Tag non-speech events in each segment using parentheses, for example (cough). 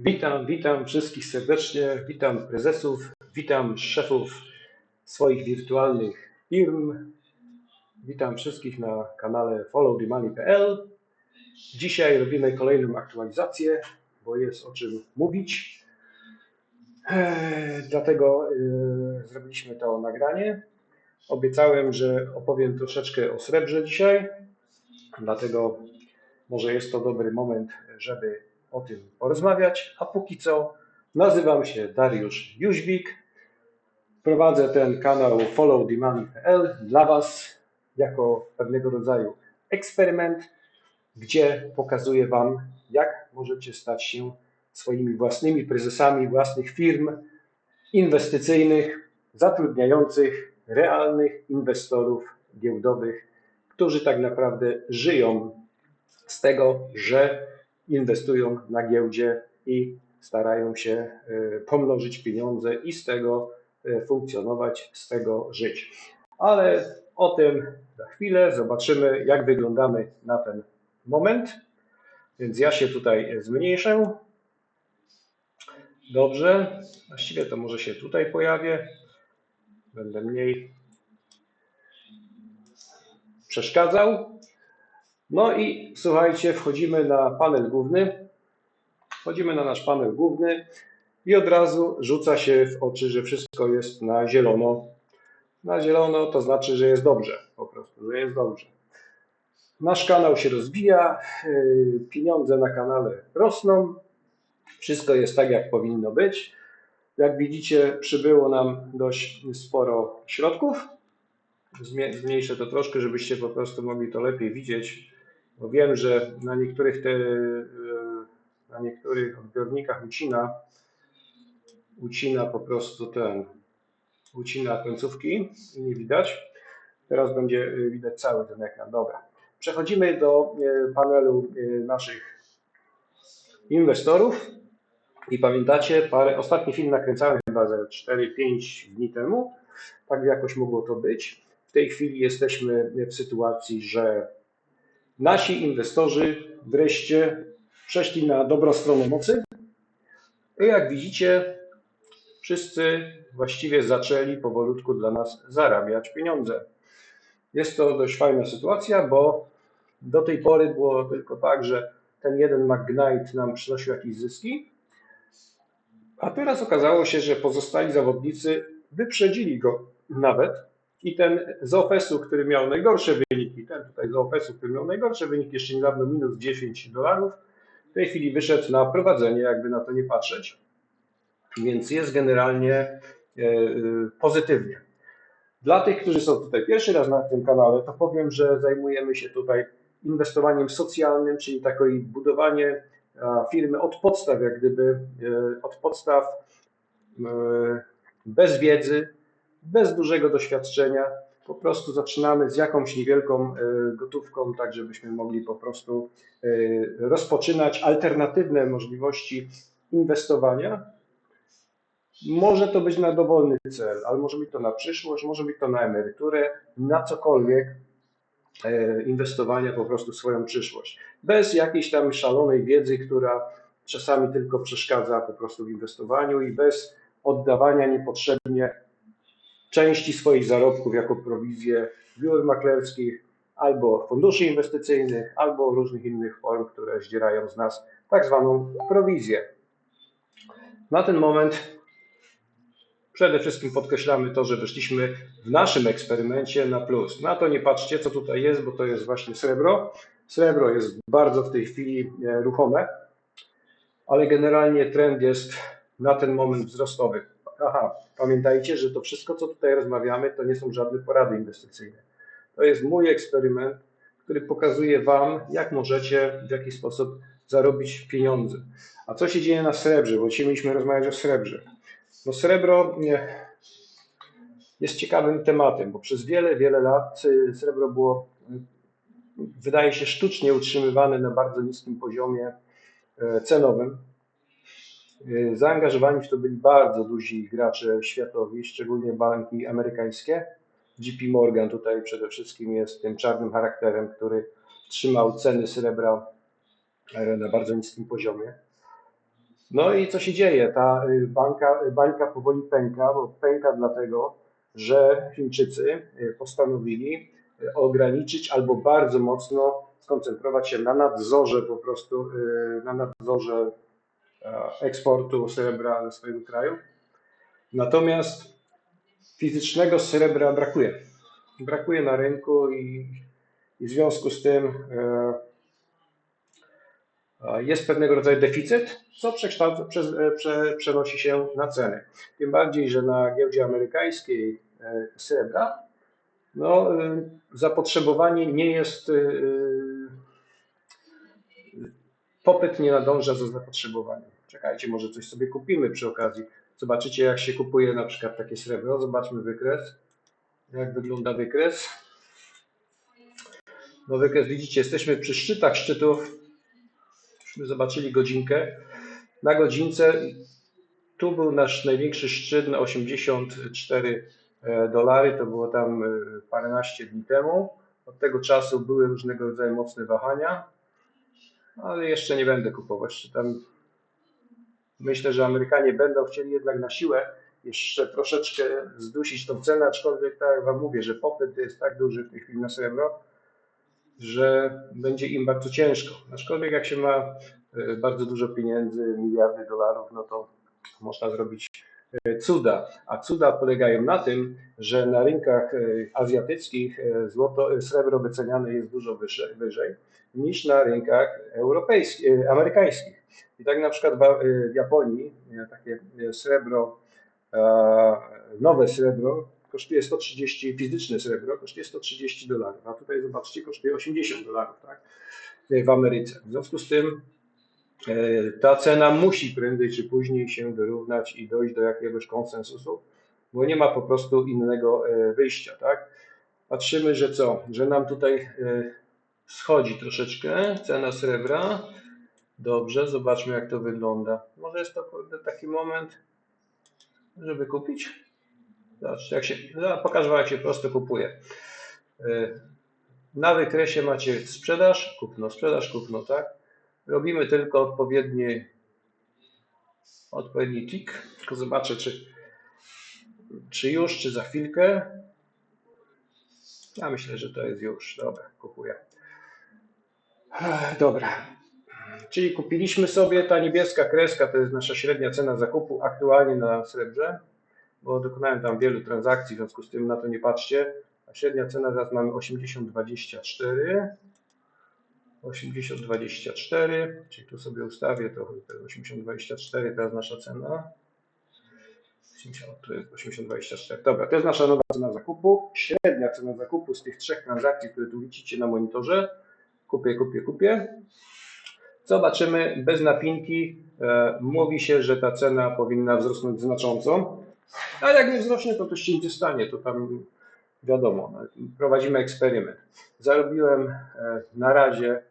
Witam, witam wszystkich serdecznie, witam prezesów, witam szefów swoich wirtualnych firm, witam wszystkich na kanale followthemoney.pl. Dzisiaj robimy kolejną aktualizację, bo jest o czym mówić. Eee, Dlatego e, zrobiliśmy to nagranie. Obiecałem, że opowiem troszeczkę o srebrze dzisiaj, dlatego może jest to dobry moment, żeby o tym porozmawiać. A póki co nazywam się Dariusz Jóźwik. Prowadzę ten kanał followthemoney.pl dla Was jako pewnego rodzaju eksperyment, gdzie pokazuję Wam, jak możecie stać się swoimi własnymi prezesami własnych firm inwestycyjnych, zatrudniających realnych inwestorów giełdowych, którzy tak naprawdę żyją z tego, że inwestują na giełdzie i starają się y, pomnożyć pieniądze i z tego y, funkcjonować, z tego żyć. Ale o tym za chwilę zobaczymy, jak wyglądamy na ten moment. Więc ja się tutaj zmniejszę. Dobrze, właściwie to może się tutaj pojawię. Będę mniej przeszkadzał. No i słuchajcie, wchodzimy na panel główny. Wchodzimy na nasz panel główny i od razu rzuca się w oczy, że wszystko jest na zielono. Na zielono to znaczy, że jest dobrze, po prostu, że jest dobrze. Nasz kanał się rozwija, yy, pieniądze na kanale rosną, wszystko jest tak, jak powinno być. Jak widzicie, przybyło nam dość sporo środków. Zmniejszę to troszkę, żebyście po prostu mogli to lepiej widzieć, bo wiem, że na niektórych, te, na niektórych odbiornikach ucina, ucina po prostu ten, ucina końcówki i nie widać. Teraz będzie widać cały ten ekran. Dobra. Przechodzimy do panelu naszych inwestorów. I pamiętacie, parę, ostatni film nakręcałem chyba ze 4-5 dni temu. Tak jakoś mogło to być. W tej chwili jesteśmy w sytuacji, że nasi inwestorzy wreszcie przeszli na dobrą stronę mocy. I jak widzicie, wszyscy właściwie zaczęli powolutku dla nas zarabiać pieniądze. Jest to dość fajna sytuacja, bo do tej pory było tylko tak, że ten jeden Magnite nam przynosił jakieś zyski, a teraz okazało się, że pozostali zawodnicy wyprzedzili go nawet i ten z OFS-u, który miał najgorsze wyniki, ten tutaj z OFS-u, który miał najgorsze wyniki, jeszcze niedawno minus 10 dolarów, w tej chwili wyszedł na prowadzenie, jakby na to nie patrzeć. Więc jest generalnie e, pozytywnie. Dla tych, którzy są tutaj pierwszy raz na tym kanale, to powiem, że zajmujemy się tutaj inwestowaniem socjalnym, czyli takie budowanie firmy od podstaw, jak gdyby od podstaw bez wiedzy, bez dużego doświadczenia. Po prostu zaczynamy z jakąś niewielką gotówką, tak żebyśmy mogli po prostu rozpoczynać alternatywne możliwości inwestowania. Może to być na dowolny cel, ale może być to na przyszłość, może być to na emeryturę, na cokolwiek, inwestowania po prostu w swoją przyszłość. Bez jakiejś tam szalonej wiedzy, która czasami tylko przeszkadza po prostu w inwestowaniu i bez oddawania niepotrzebnie części swoich zarobków jako prowizję biur maklerskich albo funduszy inwestycyjnych, albo różnych innych form, które zdzierają z nas tak zwaną prowizję. Na ten moment Przede wszystkim podkreślamy to, że weszliśmy w naszym eksperymencie na plus. Na to nie patrzcie, co tutaj jest, bo to jest właśnie srebro. Srebro jest bardzo w tej chwili e, ruchome, ale generalnie trend jest na ten moment wzrostowy. Aha, pamiętajcie, że to wszystko, co tutaj rozmawiamy, to nie są żadne porady inwestycyjne. To jest mój eksperyment, który pokazuje Wam, jak możecie w jakiś sposób zarobić pieniądze. A co się dzieje na srebrze? Bo dzisiaj mieliśmy rozmawiać o srebrze. No srebro jest ciekawym tematem, bo przez wiele, wiele lat y, srebro było, y, wydaje się, sztucznie utrzymywane na bardzo niskim poziomie e, cenowym. Y, zaangażowani w to byli bardzo duzi gracze światowi, szczególnie banki amerykańskie. JP Morgan tutaj przede wszystkim jest tym czarnym charakterem, który trzymał ceny srebra e, na bardzo niskim poziomie. No i co się dzieje? Ta y, banka, bańka powoli pęka, bo pęka dlatego, że Chińczycy y, postanowili y, ograniczyć albo bardzo mocno skoncentrować się na nadzorze po prostu, y, na nadzorze eksportu srebra ze swojego kraju. Natomiast fizycznego srebra brakuje. Brakuje na rynku i, i w związku z tym e, e, jest pewnego rodzaju deficyt, co e, przenosi się na ceny. Tym bardziej, że na giełdzie amerykańskiej e, srebra no, e, zapotrzebowanie nie jest, e, popyt nie nadąża za zapotrzebowaniem. Czekajcie, może coś sobie kupimy przy okazji. Zobaczycie, jak się kupuje na przykład takie srebro. Zobaczmy wykres. Jak wygląda wykres? No wykres, widzicie, jesteśmy przy szczytach szczytów. Myśmy zobaczyli godzinkę. Na godzince tu był nasz największy szczyt na 84 dolary. To było tam e, paręnaście dni temu. Od tego czasu były różnego rodzaju mocne wahania, ale jeszcze nie będę kupować. Czy tam Myślę, że Amerykanie będą chcieli jednak na siłę jeszcze troszeczkę zdusić tą cenę, aczkolwiek tak jak Wam mówię, że popyt jest tak duży w tej chwili na srebro, że będzie im bardzo ciężko. Aczkolwiek jak się ma e, bardzo dużo pieniędzy, miliardy dolarów, no to można zrobić cuda. A cuda polegają na tym, że na rynkach e, azjatyckich złoto, srebro wyceniane jest dużo wyżej, wyżej niż na rynkach europejskich, amerykańskich. I tak na przykład w Japonii takie srebro, nowe srebro kosztuje 130, fizyczne srebro kosztuje 130 dolarów, a tutaj zobaczcie, kosztuje 80 dolarów tak, w Ameryce. W związku z tym ta cena musi prędzej czy później się wyrównać i dojść do jakiegoś konsensusu, bo nie ma po prostu innego wyjścia. Tak? Patrzymy, że co? Że nam tutaj schodzi troszeczkę cena srebra. Dobrze, zobaczmy jak to wygląda. Może jest to taki moment, żeby kupić? Zobaczcie, jak się, no, pokażę wam jak się prosto kupuje. Na wykresie macie sprzedaż, kupno, sprzedaż, kupno, tak? Robimy tylko odpowiedni, odpowiedni klik. Tylko zobaczę, czy, czy już, czy za chwilkę. Ja myślę, że to jest już. Dobra, kupuję. Dobra. Czyli kupiliśmy sobie, ta niebieska kreska to jest nasza średnia cena zakupu aktualnie na srebrze, bo dokonałem tam wielu transakcji, w związku z tym na to nie patrzcie. A średnia cena teraz mamy 80,24. 80,24, czyli tu sobie ustawię to, to jest 80,24 teraz nasza cena. 80, tu jest 80,24. Dobra, to jest nasza nowa cena zakupu. Średnia cena zakupu z tych trzech transakcji, które tu widzicie na monitorze. Kupię, kupię, kupię. Zobaczymy, bez napinki e, mówi się, że ta cena powinna wzrosnąć znacząco, a jak nie wzrośnie, to coś się nie stanie, to tam wiadomo, prowadzimy eksperyment. Zarobiłem e, na razie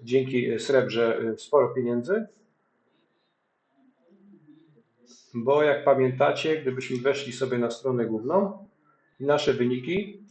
dzięki srebrze e, sporo pieniędzy, bo jak pamiętacie, gdybyśmy weszli sobie na stronę główną i nasze wyniki,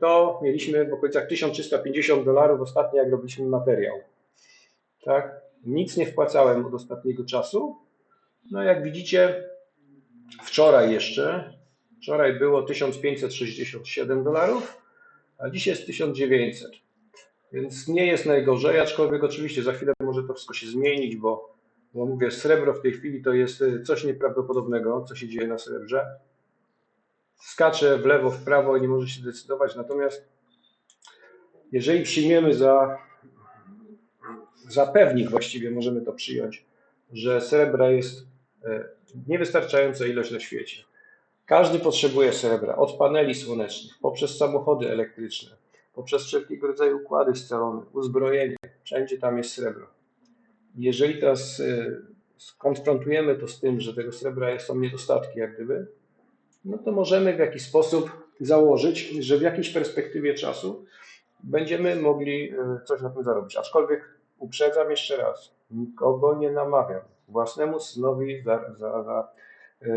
to mieliśmy w okolicach 1350 dolarów ostatnio, jak robiliśmy materiał. Tak? Nic nie wpłacałem od ostatniego czasu. No jak widzicie, wczoraj jeszcze, wczoraj było 1567 dolarów, a dziś jest 1900. Więc nie jest najgorzej, aczkolwiek oczywiście za chwilę może to wszystko się zmienić, bo, bo mówię, srebro w tej chwili to jest coś nieprawdopodobnego, co się dzieje na srebrze skacze w lewo, w prawo i nie może się decydować. Natomiast jeżeli przyjmiemy za, za pewnik, właściwie możemy to przyjąć, że srebra jest e, niewystarczająca ilość na świecie. Każdy potrzebuje srebra, od paneli słonecznych, poprzez samochody elektryczne, poprzez wszelkiego rodzaju układy scalone, uzbrojenie, wszędzie tam jest srebro. Jeżeli teraz e, skonfrontujemy to z tym, że tego srebra są niedostatki, jak gdyby, no to możemy w jakiś sposób założyć, że w jakiejś perspektywie czasu będziemy mogli e, coś na tym zarobić. Aczkolwiek uprzedzam jeszcze raz, nikogo nie namawiam. Własnemu synowi za, za, za, yy,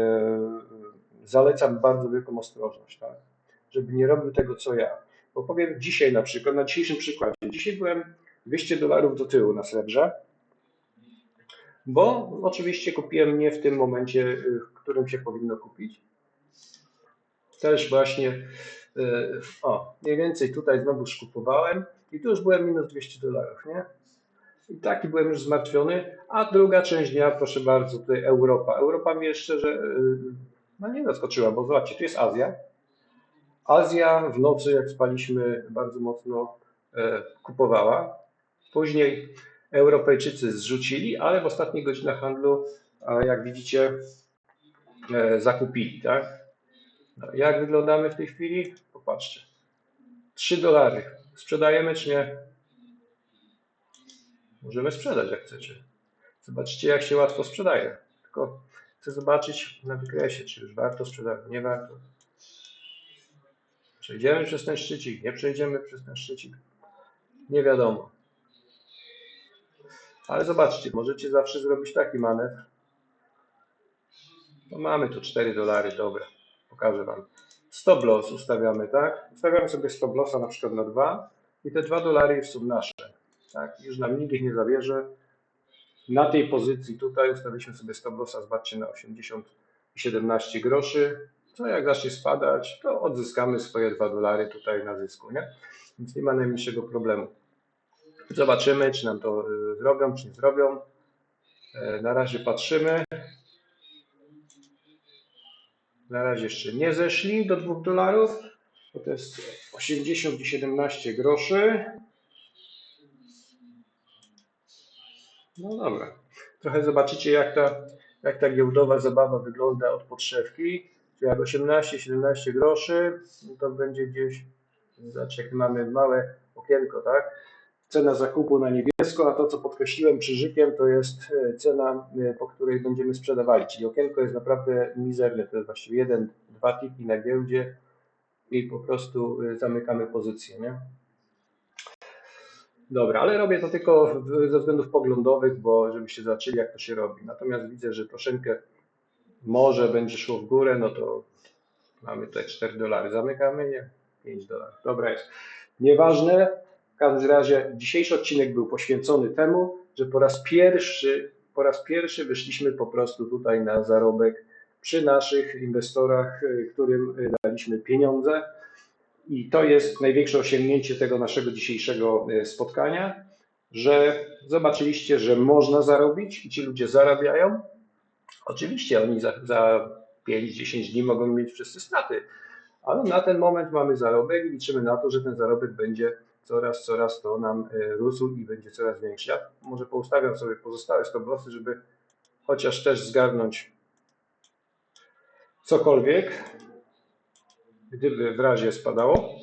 zalecam bardzo wielką ostrożność, tak? żeby nie robił tego, co ja. Bo powiem dzisiaj na przykład, na dzisiejszym przykładzie. Dzisiaj byłem 200 dolarów do tyłu na srebrze. bo oczywiście kupiłem nie w tym momencie, w którym się powinno kupić. Też właśnie, y, o, mniej więcej tutaj znowu kupowałem i tu już byłem minus 200 dolarów, nie? I taki byłem już zmartwiony. A druga część dnia, proszę bardzo, tutaj Europa. Europa mnie szczerze, y, no nie zaskoczyła, bo zobaczcie, tu jest Azja. Azja w nocy, jak spaliśmy, bardzo mocno e, kupowała. Później Europejczycy zrzucili, ale w ostatnich godzinach handlu, jak widzicie, e, zakupili. Tak? Jak wyglądamy w tej chwili? Popatrzcie. 3 dolary. Sprzedajemy czy nie? Możemy sprzedać jak chcecie. Zobaczcie, jak się łatwo sprzedaje. Tylko chcę zobaczyć na wykresie, czy już warto sprzedać, nie warto. Przejdziemy przez ten szczycik, nie przejdziemy przez ten szczycik. Nie wiadomo. Ale zobaczcie, możecie zawsze zrobić taki manewr. No mamy tu 4 dolary, dobra. Pokażę Wam. Stop loss ustawiamy, tak? Ustawiamy sobie stop lossa na przykład na 2 i te 2 dolary są nasze. Tak? Już nam nikt ich nie zabierze. Na tej pozycji tutaj ustawiliśmy sobie stop lossa, zobaczcie, na 80 i 17 groszy. Co jak zacznie spadać, to odzyskamy swoje 2 dolary tutaj na zysku, nie? Więc nie ma najmniejszego problemu. Zobaczymy, czy nam to y, zrobią, czy nie zrobią. E, Na razie patrzymy. Na razie jeszcze nie zeszli do 2 dolarów, to jest 80 i 17 groszy. No dobra. Trochę zobaczycie, jak ta, jak ta giełdowa zabawa wygląda od podszewki. Jak 18-17 groszy, no to będzie gdzieś, zobaczcie, jak mamy małe okienko, tak? Cena zakupu na niebiesko, a to, co podkreśliłem krzyżykiem, to jest e, cena, e, po której będziemy sprzedawali. Czyli okienko jest naprawdę mizerne. To jest właściwie jeden, dwa tiki na giełdzie i po prostu e, zamykamy pozycję, nie? Dobra, ale robię to tylko ze względów poglądowych, bo żebyście zobaczyli, jak to się robi. Natomiast widzę, że troszeczkę może będzie szło w górę, no to mamy tutaj 4 dolary. Zamykamy, nie? 5 dolarów. Dobra jest. Nieważne. W każdym razie dzisiejszy odcinek był poświęcony temu, że po raz pierwszy, po raz pierwszy wyszliśmy po prostu tutaj na zarobek przy naszych inwestorach, y, którym daliśmy pieniądze. I to jest największe osiągnięcie tego naszego dzisiejszego y, spotkania, że zobaczyliście, że można zarobić i ci ludzie zarabiają. Oczywiście oni za, za 5-10 dni mogą mieć wszyscy straty, ale na ten moment mamy zarobek i liczymy na to, że ten zarobek będzie coraz, coraz to nam y, rósł i będzie coraz większy. Ja może poustawiam sobie pozostałe stop lossy, żeby chociaż też zgarnąć cokolwiek, gdyby w razie spadało.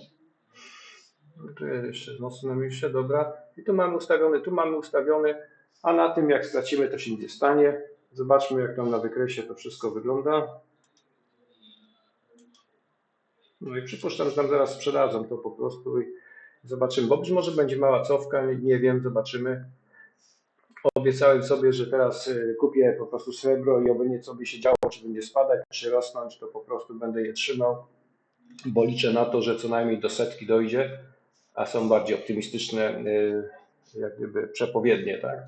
No Tu jest jeszcze mocno miejsce, dobra. I tu mamy ustawiony, tu mamy ustawiony, a na tym jak stracimy to się nie stanie. Zobaczmy jak tam na wykresie to wszystko wygląda. No i przypuszczam, że nam zaraz sprzedadzą to po prostu i zobaczymy, bo być może będzie mała cofka, nie wiem, zobaczymy. Obiecałem sobie, że teraz y, kupię po prostu srebro i obojętnie co by się działo, czy będzie spadać, czy rosnąć, to po prostu będę je trzymał, bo liczę na to, że co najmniej do setki dojdzie, a są bardziej optymistyczne y, jak gdyby przepowiednie, tak.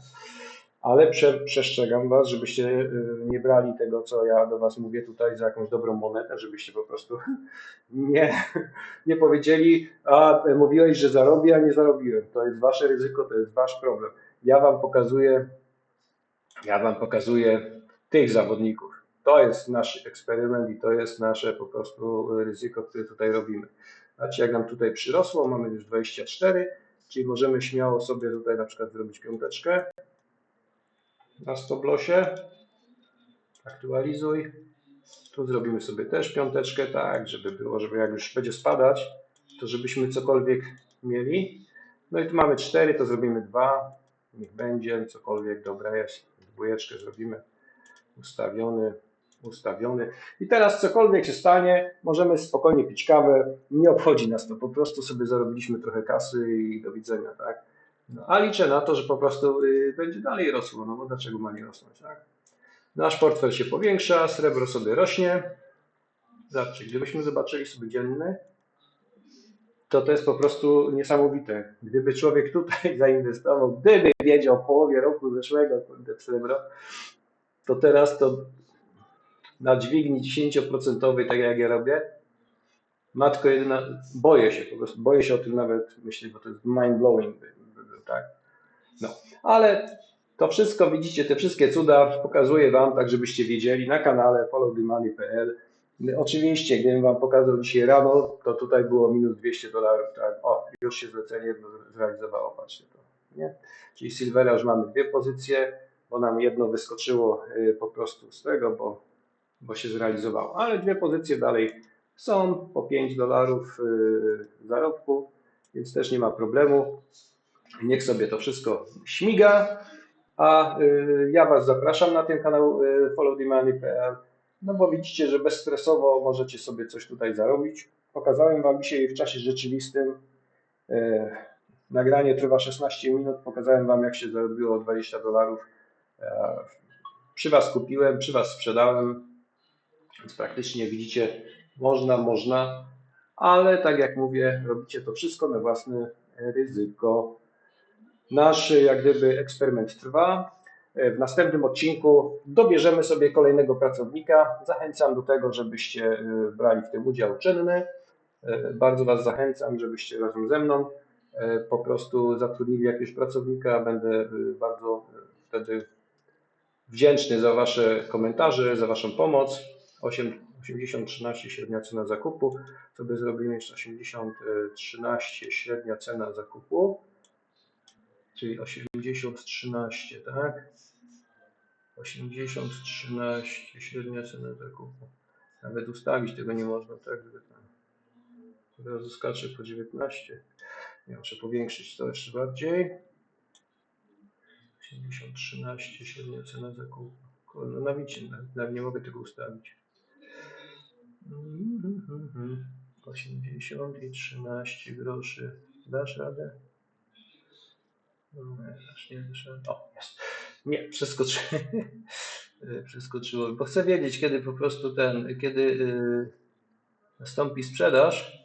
Ale prze, przestrzegam Was, żebyście y, nie brali tego, co ja do Was mówię tutaj za jakąś dobrą monetę, żebyście po prostu (laughs) nie, nie powiedzieli, a mówiłeś, że zarobię, a nie zarobiłem. To jest Wasze ryzyko, to jest Wasz problem. Ja Wam pokazuję, ja Wam pokazuję tych zawodników. To jest nasz eksperyment i to jest nasze po prostu ryzyko, które tutaj robimy. Znaczy, jak nam tutaj przyrosło, mamy już 24, czyli możemy śmiało sobie tutaj na przykład zrobić piąteczkę na stoplosie. Aktualizuj. Tu zrobimy sobie też piąteczkę, tak, żeby było, żeby jak już będzie spadać, to żebyśmy cokolwiek mieli. No i tu mamy 4, to zrobimy 2. Niech będzie, cokolwiek, dobra jest. Dwójeczkę zrobimy. Ustawiony, ustawiony. I teraz cokolwiek się stanie, możemy spokojnie pić kawę. Nie obchodzi nas to, po prostu sobie zarobiliśmy trochę kasy i do widzenia, tak? No, a liczę na to, że po prostu y, będzie dalej rosło, no bo dlaczego ma nie rosnąć, tak? Nasz portfel się powiększa, srebro sobie rośnie. Zobaczcie, gdybyśmy zobaczyli sobie dzienny, to to jest po prostu niesamowite. Gdyby człowiek tutaj (laughs) zainwestował, gdyby wiedział w połowie roku zeszłego w srebro, to teraz to na dźwigni 10% tak jak ja robię, matko jedyna, boję się po prostu, boję się o tym nawet myśleć, bo to jest mind blowing, tak? No, ale to wszystko widzicie, te wszystkie cuda pokazuję Wam, tak żebyście wiedzieli na kanale followthemmoney.pl. Oczywiście, gdybym Wam pokazał dzisiaj rano, to tutaj było minus 200 dolarów, tak? O, już się zlecenie zrealizowało, patrzcie to, nie? Czyli Silvera już mamy dwie pozycje, bo nam jedno wyskoczyło y, po prostu z tego, bo, bo się zrealizowało, ale dwie pozycje dalej są po 5 dolarów y, zarobku, więc też nie ma problemu. Niech sobie to wszystko śmiga. A y, ja Was zapraszam na ten kanał y, followthemoney.pl, no bo widzicie, że bezstresowo możecie sobie coś tutaj zarobić. Pokazałem Wam dzisiaj w czasie rzeczywistym. y, Nagranie trwa 16 minut. Pokazałem Wam, jak się zarobiło 20 dolarów. E, Przy Was kupiłem, przy Was sprzedałem, więc praktycznie widzicie, można, można, ale tak jak mówię, robicie to wszystko na własne ryzyko. Nasz jak gdyby eksperyment trwa. W następnym odcinku dobierzemy sobie kolejnego pracownika. Zachęcam do tego, żebyście y, brali w tym udział czynny. Y, Bardzo Was zachęcam, żebyście razem ze mną y, po prostu zatrudnili jakiegoś pracownika. Będę bardzo wtedy wdzięczny za Wasze komentarze, za Waszą pomoc. 8, 80 13 średnia cena zakupu. Sobie zrobimy jeszcze 80 13 średnia cena zakupu czyli 80 13, tak? 80 13 średnia cena zakupu. Nawet ustawić tego nie można, tak? Teraz skacze po 19. Ja muszę powiększyć to jeszcze bardziej. 80 13 średnia cena zakupu. Kurde, na wicie, nawet, nie mogę tego ustawić. 80 i 13 groszy. Dasz radę? Nie, aż nie wyszedłem. O, jest. Nie, przeskoczyłem. (laughs) Przeskoczyło, bo chcę wiedzieć, kiedy po prostu ten, kiedy yy, nastąpi sprzedaż.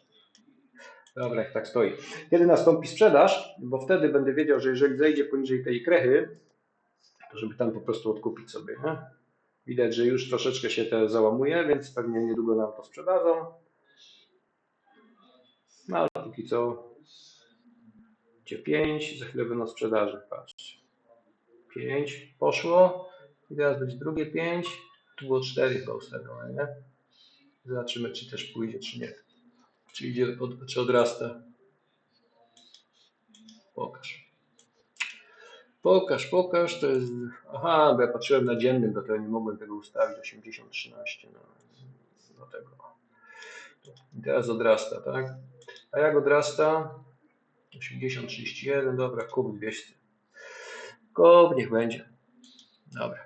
Dobra, jak tak stoi. Kiedy nastąpi sprzedaż, bo wtedy będę wiedział, że jeżeli zejdzie poniżej tej krechy, to żeby tam po prostu odkupić sobie. Nie? Widać, że już troszeczkę się te załamuje, więc pewnie niedługo nam to sprzedadzą. No ale póki co gdzie 5, za chwilę będą sprzedaży, patrzcie. 5 poszło i teraz będzie drugie 5, tu było 4 chyba ustawione, nie? Zobaczymy, czy też pójdzie, czy nie. Czy idzie, od, czy odrasta. Pokaż. Pokaż, pokaż, to jest... Aha, bo ja patrzyłem na dziennym, do tego nie mogłem tego ustawić, 80-13, no, do tego. I teraz odrasta, tak? A jak odrasta? 80, 31, dobra, kup 200. Kup, niech będzie. Dobra.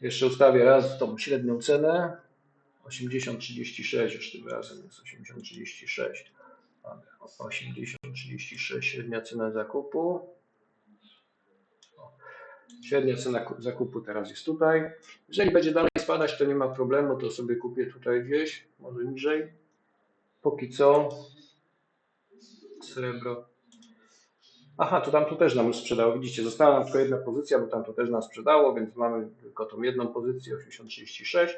Jeszcze ustawię raz tą średnią cenę. 80, 36 już tym razem jest 80, 36. Dobra, 80, 36 średnia cena zakupu. Średnia cena ku- zakupu teraz jest tutaj. Jeżeli będzie dalej spadać, to nie ma problemu, to sobie kupię tutaj gdzieś, może niżej. Póki co srebro. Aha, to tam tu też nam sprzedało. Widzicie, została nam tylko jedna pozycja, bo tam to też nam sprzedało, więc mamy tylko tą jedną pozycję 80-36.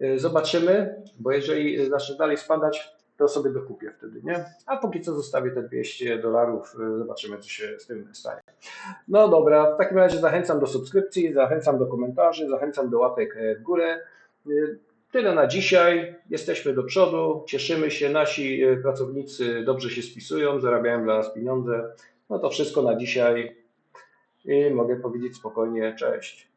Yy, Zobaczymy, bo jeżeli yy, zacznie dalej spadać, to sobie dokupię wtedy, nie? A póki co zostawię te 200 dolarów, yy, zobaczymy, co się z tym stanie. No dobra, w takim razie zachęcam do subskrypcji, zachęcam do komentarzy, zachęcam do łapek e, w górę. Tyle na dzisiaj. Jesteśmy do przodu, cieszymy się. Nasi e, pracownicy dobrze się spisują, zarabiają dla nas pieniądze. No to wszystko na dzisiaj i mogę powiedzieć spokojnie cześć.